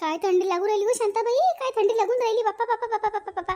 काय थंडी लागू राहिली हो शांताबाई? काय थंडी लागून राहिली? बाप्पा बाप्पा बाप्पा बाप्पा बाप्पा.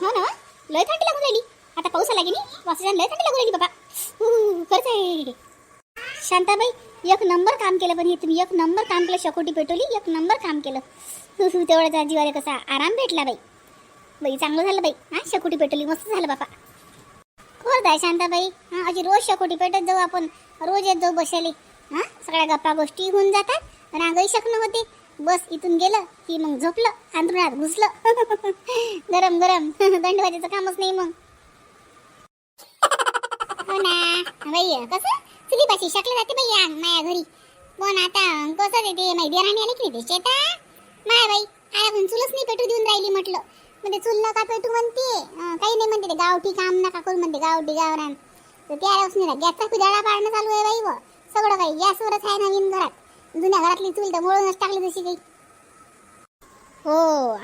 हो ना? लय थंडी लागून राहिली. आता पाऊस आला की नाही? वासाच्या लय थंडी लागून राहिली बाबा खरंच आहे. शांताबाई एक नंबर काम केलं पण हे तुम्ही. एक नंबर काम केलं शकोटी पेटवली एक नंबर काम केलं. हु, हु, तेवढ्या जीवाला कसा आराम भेटला बाई. बाई चांगलं झालं बाई. हा शकोटी पेटवली मस्त झालं बापा खरं आहे शांताबाई. हा अशी रोज शकोटी पेटत जाऊ आपण. रोज येत जाऊ बसायला. हा? सगळ्या गप्पा गोष्टी होऊन जातात. आणि अंगही शकणं होते. बस इथून गेलं की मग झोपलं. अंतरुणात घुसलं. गरम गरम. दंडवाजाचं कामच नाही मग. हो ना. बाई कसं? चुलीपाशी शकलं जाते बाई अंग माया घरी. पण आता कसं देते माहिती राणी आली की नाही ते शेता? माया बाई आया चुलच नाही पेटू देऊन राहिली म्हटलं. म्हणजे चूल नका पेटू म्हणते. काही नाही म्हणते ते गावठी काम नका करू म्हणते गावठी गावरान. तर त्या नाही गॅसचा कुजाळा पाडणं चालू आहे बाई व. सगळं काही. गॅसवरच आहे नवीन घरात. जुन्या घरातली चूल तर मोळूनच टाकली तशी काही. हो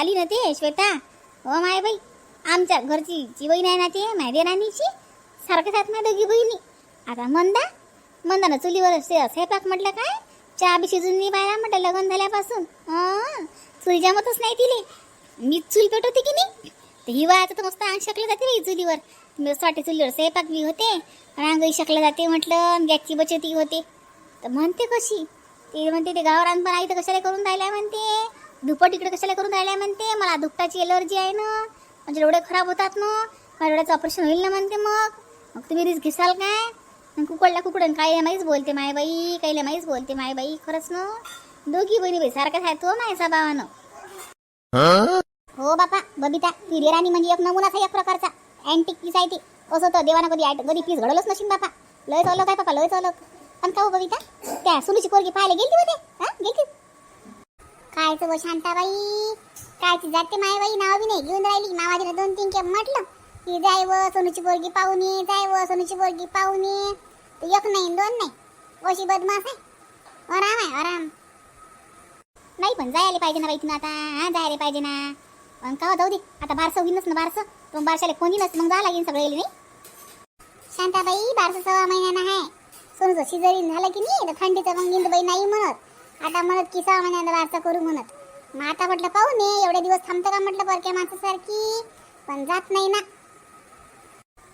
आली ना ते श्वेता. हो माय बाई. आमच्या घरची जी बहीण आहे ना ते मायदे राणीची सारखं साथ ना दोघी बहिणी. आता मंदा मंदानं चुलीवर स्वयंपाक म्हटलं काय? चहा बी शिजून नाही पाहिला म्हटलं लग्न झाल्यापासून. हं, चूल जमतच नाही तिले. मी चूल पेटवते की नाही? तर हिवाळ्याचं तर मस्त अंग शकलं जाते रे चुलीवर. मस्त वाटते चुलीवर स्वयंपाक बी होते आणि अंगही शकलं जाते म्हटलं गॅसची बचतही होते. तर म्हणते कशी? ते म्हणते ते गावरान पण आई तर कशाला करून राहिल्या? म्हणते. धुपट इकडे कशाला करून राहिलाय? म्हणते. मला दुपटाची एलर्जी आहे ना. म्हणजे डोळे खराब होतात ना. माझ्या डोळ्याचं ऑपरेशन होईल ना म्हणते मग. मग तुम्ही रिस्क घेसाल काय? कुकडला कुकडन काय माहीच बोलते मायबाई काहीला माहीच बोलते मायबाई खरंच ना. दोघी बहिणी बाई सारखाच आहे तो हो मायचा भावानं हो बापा बबिता ती राणी म्हणजे एक नमुनाच आहे एक प्रकारचा अँटिक पीस आहे ती असं तर देवाना कधी आयट कधी पीस घडवलंच नशीन बापा लय चाललं काय बापा लय चाललं. पण का हो बबिता? त्या सुनीची पोरगी पाहायला गेली होते हा गेली कायचं व शांताबाई? कायची जाते माय बाई नाव बी नाही घेऊन राहिली. मामाजीने दोन तीन केम म्हटलं. की जाय व सोनूची पोरगी पाहुणे जाय व सोनूची पोरगी पाहुणे एक नाही दोन नाही. अशी बदमाश आहे. आराम आहे आराम. नाही पण जायला पाहिजे ना बाई तिनं आता. हा जायला पाहिजे ना. पण का हो, जाऊ दे. आता बारसं होईनच ना बारसं. तो बारशाला कोणी नस मग जावं लागेल सगळे नाही? शांताबाई बारसं सव्वा महिन्यानं आहे. सोनूचं शिजरीन झालं की नाही तर थंडीचं मग इंदुबाई नाही म्हणत. आता म्हणत की सहा महिन्यानं बारसं करू म्हणत. मग आता म्हटलं पाहू ने एवढे दिवस थांबतं का म्हटलं परक्या माणसासारखी? पण जात नाही ना.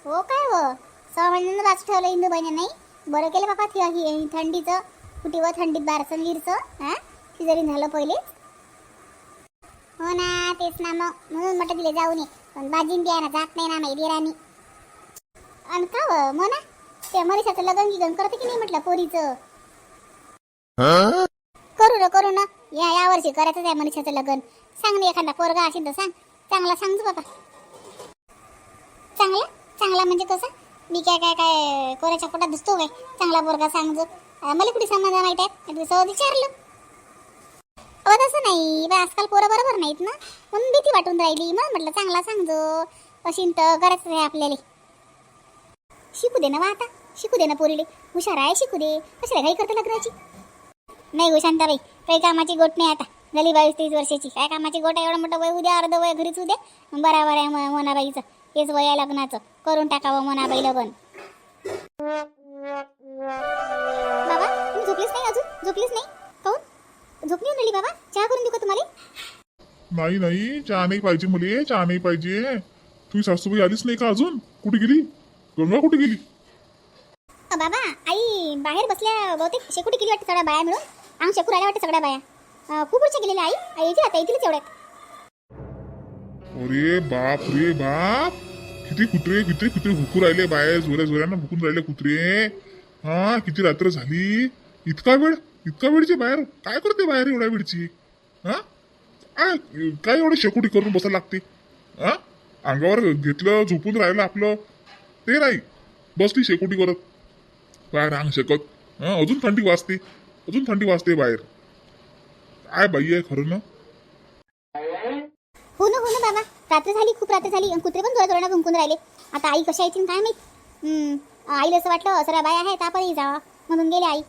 हो काय हो? सहा महिन्यानं वाच ठेवलं इंदूबाईने नाही? बरं केलं बाबा थंडीचं. कुठे व थंडीत बारसं लिरचं हा शिजरीन झालं पहिले हो ना तेच ना मग. म्हणून म्हटलं तिला जाऊ नये. पण बाजीन बिया ना जात नाही ना माहिती राणी. आणि का व म्हणा त्या मनीषाचं लग्न गिगन करते की नाही म्हटलं पोरीचं? करू ना करू ना. या या वर्षी करायचं आहे मनीषाचं लग्न. सांग ना एखादा पोरगा असेल तर सांग. चांगला सांगतो बाबा. चांगला? चांगला म्हणजे कसं? मी काय काय काय कोऱ्याच्या पोटात दिसतो काय? चांगला पोरगा सांगतो मला कुठे समजा माहीत आहे मी सहज विचारलं. अहो तसं नाही. बा आजकाल पोरं बरोबर नाहीत ना. म्हणून भीती वाटून राहिली. म्हणून म्हटलं चांगला सांगतो अशी तर करायचं आहे आपल्याला. शिकू दे ना बा आता. शिकू दे ना पोरीले. हुशार आहे शिकू दे. कशाला घाई करते लग्नाची नाही हो शांताबाई. काही कामाची गोट नाही आता. झाली बावीस तेवीस वर्षाची. काय कामाची गोट आहे? एवढं मोठं वय उद्या अर्ध वय घरीच उद्या. बराबर आहे म- मोनाबाईचं. हेच वय आहे लग्नाचं. करून टाकावं मोनाबाई लग्न बाबा तुम्ही झोपलीच नाही अजून? झोपलीच नाही? झोप नाही राहिली बाबा? चहा करून देऊ का तुम्हाला? नाही नाही चहा नाही पाहिजे मुले चहा नाही पाहिजे. तुझी सासूबाई आलीच नाही का अजून? कुठे गेली? गंगा कुठे गेली? अ, बाबा आई बाहेर बसल्या बहुतेक. शेकुटी केली वाटते सगळ्या बाया मिळून. अंग शेकूर आल्या वाटते सगळ्या बाया. अ, खूप वर्ष गेलेल्या आई. आई येतील आता येतीलच एवढ्यात. अरे बाप रे बाप. किती कुत्रे किती कुत्रे भुकू राहिले बाहेर जोऱ्या जोऱ्यानं भुकून राहिले कुत्रे. हा किती रात्र झाली? इतका वेळ? इतका वेळची बाहेर? काय करते बाहेर एवढ्या वेळची? हा? काय काय एवढं शेकोटी करून बसायला लागते? हा? अंगावर घेतलं झोपून राहिलं आपलं. ते नाही. बसली शेकोटी करत. बाहेर अंग शेकत? हा अजून थंडी वाजते. अजून थंडी वाजते बाहेर. काय बाई आहे खरं ना? हो ना हो ना बाबा. रात्र झाली खूप रात्र झाली. कुत्रे पण जोरा जोरानं भुंकून राहिले. आता आई कशा येतील काय माहीत? आईला असं वाटलं सरा बाया आहे आपणही जावा म्हणून गेले आई.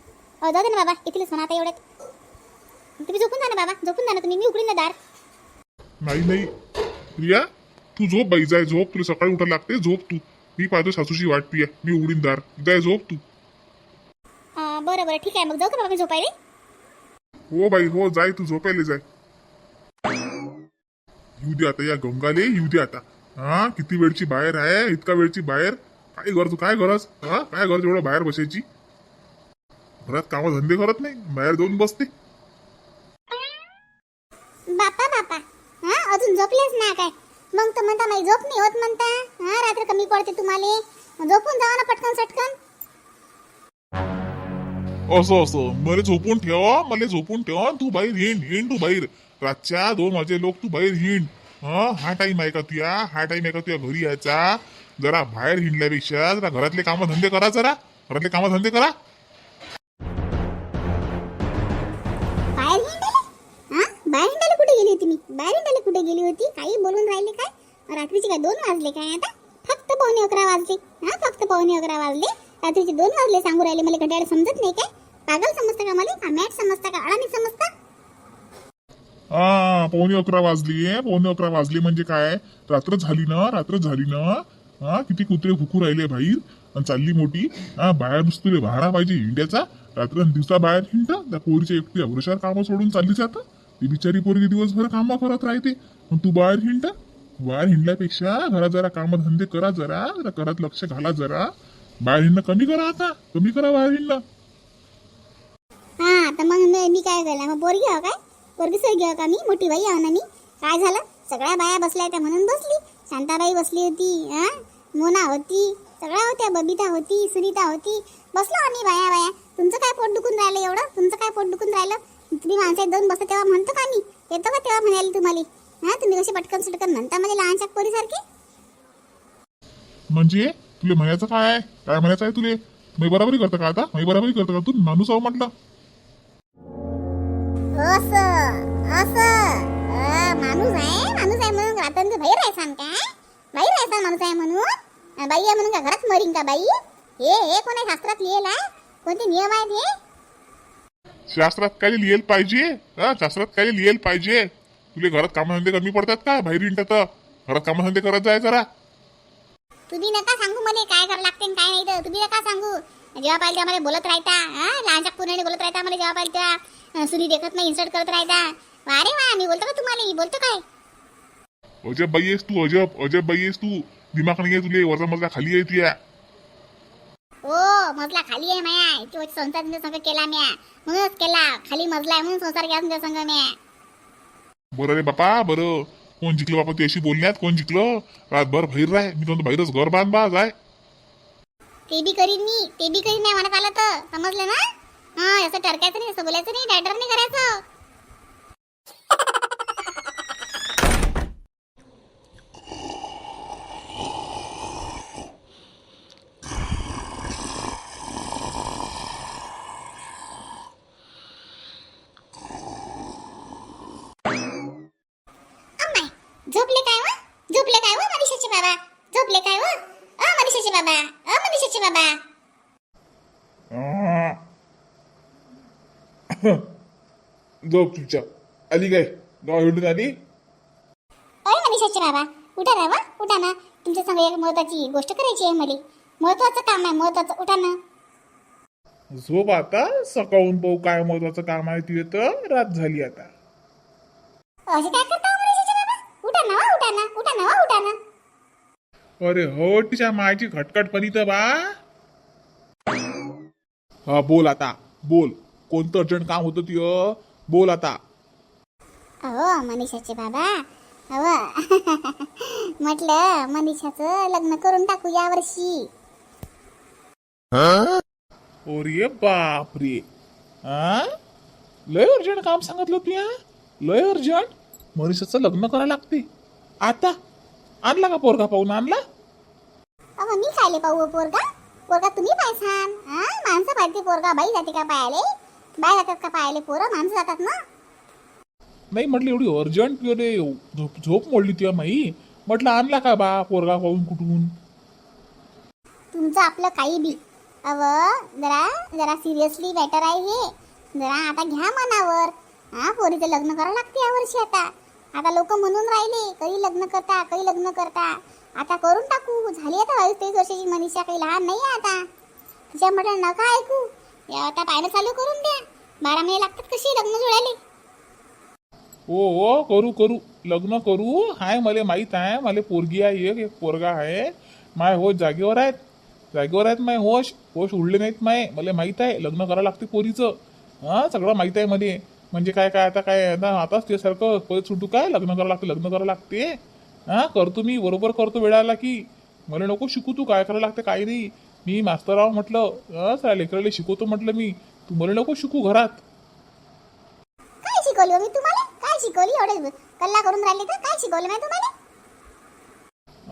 जाऊ दे ना बाबा येतीलच म्हणा आता एवढ्यात. तुम्ही झोपून जा ना बाबा झोपून जा ना तुम्ही मी उघडीन ना दार. नाही नाही. प्रिया तू झोप बाई जाय झोप तुला सकाळी उठायला लागते झोप तू. मी पाहतो सासूची वाट प्रिया मी उडीन दार. जाय झोप तू. अ, बरं बरं बरं ठीक आहे मग जाऊ का बाबा झोपायला? हो बाई हो जाय तू झोपायला जाय. येऊ दे आता या गंगाले येऊ दे आता. हा किती वेळची बाहेर आहे इतका वेळची बाहेर. काय गरज काय गरज? हा काय गरज एवढं बाहेर बसायची? घरात कामं धंदे करत नाही बाहेर जाऊन बसते. बापा बापा. हा अजून झोपलेच ना काय? मग तर म्हणता माझी झोप नाही होत म्हणता. हा रात्र कमी पडते तुम्हाला. झोपून जावा ना पटकन सटकन. असं असं. मला झोपून ठेवा मला झोपून ठेवा तू बाहेर हिंड हिंड तू बाहेर. रातच्या दोन वाजे लोक तू बाहेर हिंड हा हा टाइम आहे का तुया? हा टाइम आहे का तुया घरी यायचा? जरा बाहेर हिंडल्यापेक्षा जरा घरातले कामं धंदे करा जरा. घरातले कामं धंदे करा. मी बाहेर हिंडाले कुठे गेली होती? काही बोलून राहिले काय? रात्रीचे काय दोन वाजले काय आता? फक्त पावणे अकरा वाजले. हा फक्त पावणे अकरा वाजले. रात्रीचे दोन वाजले सांगू राहिले. मला घड्याळ समजत नाही काय? पागल समजता का मला? का मॅट समजता का? अडाणी समजता? हा पावणे अकरा वाजली. पावणे अकरा वाजली म्हणजे काय? रात्र झाली ना? रात्र झाली ना? हा किती कुत्रे भुकू राहिले बाहेर? आणि चालली मोठी. हा बाहेर नुसतं भाडा पाहिजे इंडियाचा. रात्र दिवसा बाहेर. हिंड त्या पोरीच्या एकटी अग्रशार कामं सोडून चालली जातं ती बिचारी पोरगी दिवसभर कामं करत राहते. मग तू बाहेर हिंड. बाहेर हिंडल्यापेक्षा घरात जरा कामं धंदे करा जरा जरा घरात लक्ष घाला जरा. बाहेर हिंडणं कमी करा आता. कमी करा बाहेर हिंडणं. हा तर मग मी मी काय केलं? मग पोरगी हो काय? पोरगी सर घ्यावं का मी? मोठी बाई आहो ना मी? काय झालं? सगळ्या बाया बसल्या त्या म्हणून बसली. शांताबाई बसली होती हा? मोना होती सगळ्या होत्या बबिता होती सुनीता होती. बसलो आम्ही बाया बाया तुमचं काय पोट दुखून राहिलं एवढं? तुमचं काय पोट दुखून राहिलं? तुम्ही माणसात दोन बसता तेव्हा म्हणतो का मी? येतो का तेव्हा म्हणाले तुम्हाला? हा तुम्ही कशी पटकन सुटकन म्हणता मला लहानशा पोरीसारखी? म्हणजे? तुला म्हणायचं काय आहे? काय म्हणायचं आहे तुले? मी बराबरी करतं का आता? मी बराबरी करतं का? तू माणूस आहो म्हटलं. असं असं अं, माणूस आहे माणूस आहे म्हणून रात्र बाहेर राहायचा काय बाहेर राहायचा माणूस आहे म्हणून? अं, बाई आहे म्हणून का घरात मरीन का बाई? हे हे कोणा शास्त्रात लिहिलं आहे? कोणते नियम आहेत हे? शास्त्रात काय लिहिलं पाहिजे? हा शास्त्रात काय लिहिलं पाहिजे. तुले घरात कामधंदे कमी पडतात का? बाहेर हिंडत घरात कामधंदे करत जाय जरा. तुम्ही नका सांगू मला काय करावं लागते आणि काय नाही तर. तुम्ही नका सांगू. जेव्हा पाहिजे तेव्हा मला बोलत राहता. हा लहानशा पुण्याने बोलत राहता मला जेव्हा पाहिजे तेव्हा. सुनी देखत नाही इन्सर्ट करत राहता. अरे वा मी बोलतो का तुम्हाला? मी बोलतो काय? अजब बाई आहेस तू अजब अजब बाई आहेस तू. दिमाग नाही आहे तुले वरचा मजला खाली आहे तुया. ओ मजला खाली आहे माया. तो संसार तुमच्या संग केला म्या. म्हणूनच केला. खाली मजला आहे म्हणून संसार केला तुमच्या संग म्या. बरं रे बापा बरं. कोण जिंकलं बापा? तू अशी बोलण्यात कोण जिंकलं? रातभर बाहेर राह मी म्हणतो बाहेरच घर बांध बा जाय ते बी करीन मी. ते बी करीन नाही म्हणत आलं तर. समजलं ना? हा असं टरकायचं नाही असं बोलायचं नाही. डायटर नाही करायचं अम्माय, झोपले काय व झोपले काय व मनीषाचे बाबा झोपले काय व अ मनीषाचे बाबा अ मनीषाचे बाबा झोप चुपचाप आली काय? गाव हिंडून आली अय मनीषाचे बाबा. उठा ना वा उठा ना. तुमच्या संग एक महत्वाची गोष्ट करायची आहे मला. महत्वाचं काम आहे महत्वाचं. उठा ना. झोप आता. सकाळून पाहू काय महत्वाचं काम आहे तुझे तर. रात झाली आता. असे काय करता हो मनीषाचे उठा ना वा उठा ना. उठा ना वा उठा ना. अरे हो तिच्या मायची खटखट पडी तर बा. हा बोल आता. बोल. कोणतं अर्जंट काम होतं तुझं बोल आता. अहो मनीषाचे बाबा. अहो. म्हटलं मनीषाचं लग्न करून टाकू या वर्षी अरे बाप रे हा लय अर्जंट काम सांगितलं तू या? लय अर्जंट? मनीषाचं लग्न करायला लागते. आता? आणला का पोरगा पाहून? आणला? अहो मी खायले पाहू हो पोरगा. पोरगा तुम्ही पायसान हा माणसं पाहिजे पोरगा. बाई जाते का पायाले? बाय जातात का पायाले पोरं? माणसं जातात ना. नाही म्हटलं एवढी अर्जंट अरे झोप झोप मोडली तुझ्या माई. म्हटलं आणला का बा पोरगा पाहून कुठून? तुमचं आपलं काही बी. अव जरा जरा सिरियसली मॅटर आहे हे. जरा आता घ्या मनावर. हा पोरीचं लग्न करावं लागते यावर्षी आता. आता लोक म्हणून राहिले कधी लग्न करता कधी लग्न करता. आता करून टाकू. झाली आता बावीस तेवीस वर्षाची मनीषा काही लहान नाही आहे आता. तिच्या म्हटलं नका ऐकू. या आता पायनं चालू करून द्या. बारा महिने लागतात कशी लग्न जुळाले. हो हो करू करू. लग्न करू. हाय मला माहीत आहे मला पोरगी आहे एक एक पोरगा आहे. माय होश जागेवर आहेत. जागेवर आहेत माय होश. होश उडले नाहीत माय. मला माहीत आहे लग्न करावं लागते पोरीचं. हां सगळं माहीत आहे मध्ये म्हणजे काय काय आता काय आता आताच ते सारखं परत सुटू काय? लग्न करावं लागते लग्न करावं लागते. हां करतो मी बरोबर करतो वेळाला की. मला नको शिकू तू काय करावं लागते काय नाही. मी मास्तर आहो म्हटलं सर लेकराला शिकवतो म्हटलं मी. तू मला नको शिकू घरात. काय शिकवली हो मी तुम्हाला? काय शिकवली? एवढे कल्ला करून राहिले तर काय शिकवलं मी तुम्हाला?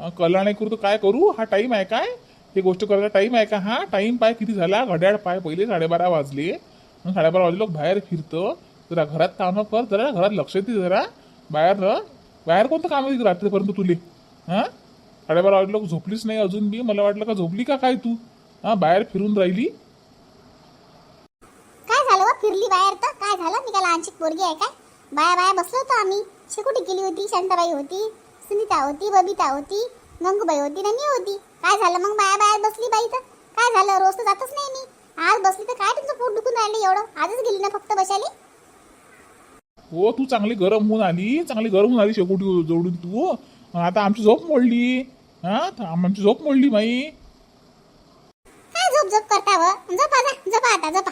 अं, कला नाही करू तर काय करू? हा टाईम आहे काय? ही गोष्ट करायचा टाईम आहे का? हा टाईम पाय किती झाला? घड्याळ पाय पहिले साडेबारा वाजले. मग साडेबारा वाजले लोक बाहेर फिरतं. जरा घरात कामं कर जरा घरात लक्ष दे जरा. बाहेर. बाहेर कोणतं काम आहे रात्रीपर्यंत तुले? हां? साडेबारा वाजले लोक झोपलीच नाही अजून बी. मला वाटलं का झोपली का काय तू? हां बाहेर फिरून राहिली. काय झालं व फिरली बाहेर तर? काय झालं? मी काय लहानशी पोरगी आहे काय? बाया बाया बसलो होतो आम्ही. शेकोटी केली होती शांताबाई होती सुनीता होती बबिता होती गंगूबाई होती आणि मी होती. काय झालं मग? बाया बाया बसली बाई तर? काय झालं? रोज तर जातच नाही मी. आज बसली तर काय तुमचं पोट दुखून राहिलं एवढं? आजच गेली ना फक्त बसायला? हो तू चांगली गरम होऊन आली. चांगली गरम होऊन आली शेकोटी जोडून तू. आता आमची झोप मोडली. हां आमची झोप मोडली माई काय झोप झोप करता व झोपा जा झोपा आता झोपा.